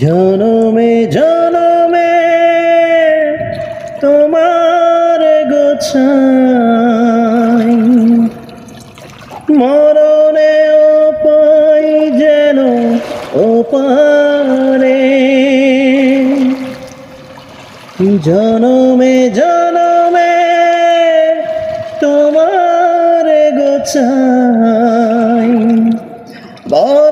জনমে জনমে তোমার গোছাই। মরণে পাই যেন ওপারে। জনমে জনমে তোমার গোছাই। বরণে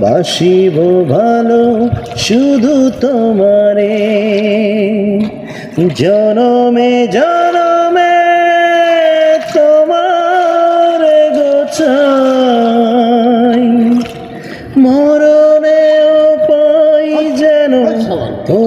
বাসিব ভালো শুধু তোমারে। জনমে জনমে তোমার গোছাই। মরণে পাই যেন ও